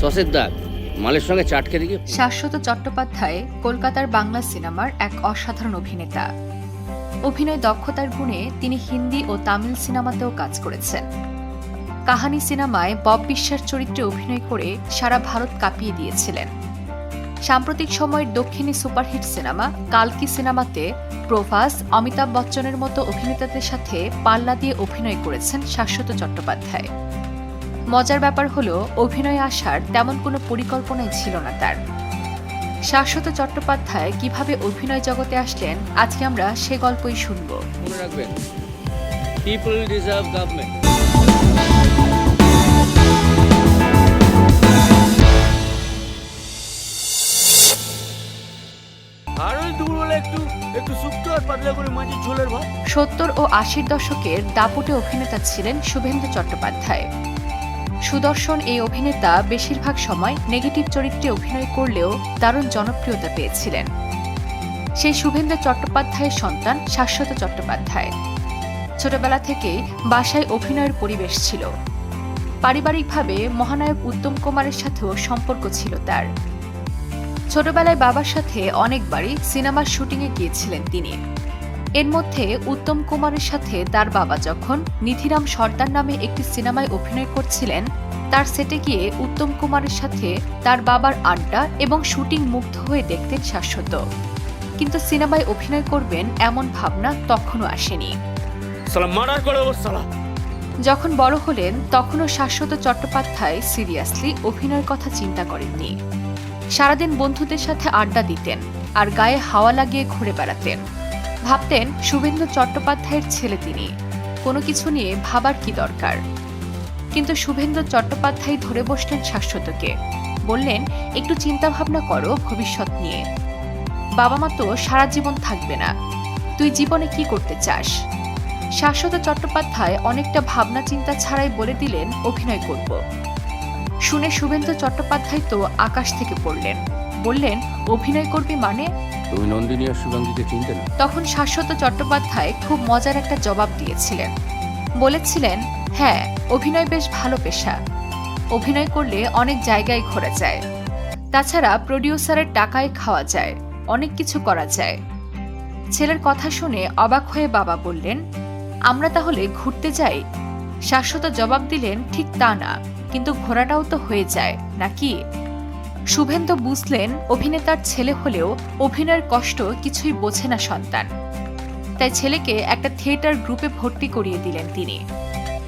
সসের দাগ মালের সঙ্গে চাটকে দিকে শাশ্বত চট্টোপাধ্যায়, কলকাতার বাংলা সিনেমার এক অসাধারণ অভিনেতা। অভিনয় দক্ষতার গুণে তিনি হিন্দি ও তামিল সিনেমাতেও কাজ করেছেন। কাহানি সিনেমায় বব বিশ্বাস চরিত্রে অভিনয় করে সারা ভারত কাঁপিয়ে দিয়েছিলেন। সাম্প্রতিক সময়ের দক্ষিণী সুপারহিট সিনেমা, কালকি সিনেমাতে প্রভাস, অমিতাভ বচ্চনের মতো অভিনেতাদের সাথে পাল্লা দিয়ে অভিনয় করেছেন শাশ্বত চট্টোপাধ্যায়। মজার ব্যাপার হলো অভিনয়ে আসার তেমন কোনো পরিকল্পনাই ছিল না তার। শাশ্বত চট্টোপাধ্যায় কীভাবে অভিনয় জগতে আসলেন আজকে আমরা সে গল্পই শুনব। সত্তর ও আশির দশকের দাপুটে অভিনেতা ছিলেন শুভেন্দু চট্টোপাধ্যায়। সুদর্শন এই অভিনেতা বেশিরভাগ সময় নেগেটিভ চরিত্রে অভিনয় করলেও দারুণ জনপ্রিয়তা পেয়েছিলেন। সেই শুভেন্দু চট্টোপাধ্যায়ের সন্তান শাশ্বত চট্টোপাধ্যায়। ছোটবেলা থেকেই বাসায় অভিনয়ের পরিবেশ ছিল। পারিবারিকভাবে মহানায়ক উত্তম কুমারের সাথেও সম্পর্ক ছিল তার। ছোটবেলায় বাবার সাথে অনেকবারই সিনেমার শুটিংয়ে গিয়েছিলেন তিনি। এর মধ্যে উত্তম কুমারের সাথে তার বাবা যখন নিধিরাম সর্দার নামে একটি সিনেমায় অভিনয় করছিলেন তার সেটে গিয়ে উত্তম কুমারের সাথে তার বাবার আড্ডা এবং শুটিং মুগ্ধ হয়ে দেখতেন শাশ্বত। কিন্তু সিনেমায় অভিনয় করবেন এমন ভাবনা তখনও আসেনি। যখন বড় হলেন তখনও শাশ্বত চট্টোপাধ্যায় সিরিয়াসলি অভিনয়ের কথা চিন্তা করেননি। সারাদিন বন্ধুদের সাথে আড্ডা দিতেন আর গায়ে হাওয়া লাগিয়ে ঘুরে বেড়াতেন। ভাবতেন শুভেন্দু চট্টোপাধ্যায়ের ছেলে তিনি। কোনো কিছু নিয়ে ভাবার কি দরকার? কিন্তু শুভেন্দু চট্টোপাধ্যায় ধরে বসলেন শাশ্বতকে। বললেন, একটু চিন্তা ভাবনা করো ভবিষ্যৎ নিয়ে। বাবা মা তো সারা জীবন থাকবে না। তুই জীবনে কি করতে চাস? শাশ্বত চট্টোপাধ্যায় অনেকটা ভাবনা চিন্তা ছাড়াই বলে দিলেন, অভিনয় করব। শুনে শুভেন্দু চট্টোপাধ্যায় তো আকাশ থেকে পড়লেন। বললেন অভিনয় করবি মানে? তুমি নন্দিনী আর শুভাঙ্গীকে চিনতে না? তখন শাশ্বত চট্টোপাধ্যায় খুব মজার একটা জবাব দিয়েছিলেন। বলেছিলেন হ্যাঁ অভিনয় বেশ ভালো পেশা। অভিনয় করলে অনেক জায়গায় ঘোরা যায়। তাছাড়া প্রডিউসারের টাকায় খাওয়া যায় অনেক কিছু করা যায়। ছেলের কথা শুনে অবাক হয়ে বাবা বললেন আমরা তাহলে ঘুরতে যাই? শাশ্বত জবাব দিলেন ঠিক তা না কিন্তু ঘোরাটাও তো হয়ে যায় নাকি শুভেন্দু বুঝলেন অভিনেতার ছেলে হলেও অভিনয়ের কষ্ট কিছুই বোঝে না সন্তান। তাই ছেলেকে একটা থিয়েটার গ্রুপে ভর্তি করিয়ে দিলেন তিনি।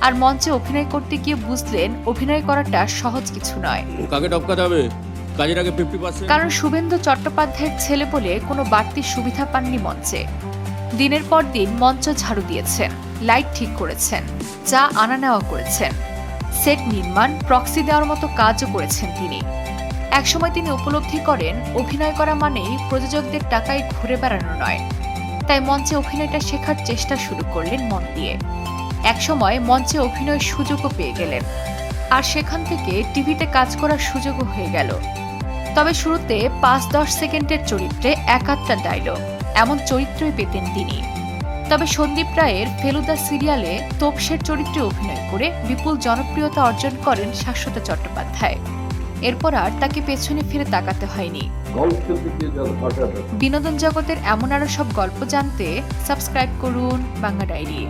আর মঞ্চে অভিনয় করতে গিয়ে বুঝলেন অভিনয় করাটা সহজ কিছু নয়। কাকে টপকাতে হবে? কাজের আগে কারণ শুভেন্দু চট্টোপাধ্যায়ের ছেলে বলে কোনো বাড়তি সুবিধা পাননি মঞ্চে। দিনের পর দিন মঞ্চ ঝাড়ু দিয়েছেন লাইট ঠিক করেছেন যা আনা নেওয়া করেছেন। সেট নির্মাণ প্রক্সি দেওয়ার মতো কাজও করেছেন তিনি। একসময় তিনি উপলব্ধি করেন, অভিনয় করা মানেই প্রযোজকদের টাকায় ঘুরে বেড়ানো নয়। তাই মঞ্চে অভিনয়টা শেখার চেষ্টা শুরু করলেন মন দিয়ে। একসময় মঞ্চে অভিনয়ের সুযোগও পেয়ে গেলেন। আর সেখান থেকে টিভিতে কাজ করার সুযোগও হয়ে গেল। তবে শুরুতে পাঁচ দশ সেকেন্ডের চরিত্রে একাত্তর ডায়লগ এমন চরিত্রই পেতেন তিনি। তবে সন্দীপ রায়ের ফেলুদা সিরিয়ালে তোপসের চরিত্রে অভিনয় করে বিপুল জনপ্রিয়তা অর্জন করেন শাশ্বত চট্টোপাধ্যায়। এরপর আর তাকে পেছনে ফিরে তাকাতে হয়নি। বিনোদন জগতের এমন আরও সব গল্প জানতে সাবস্ক্রাইব করুন বাংলা ডায়েরি।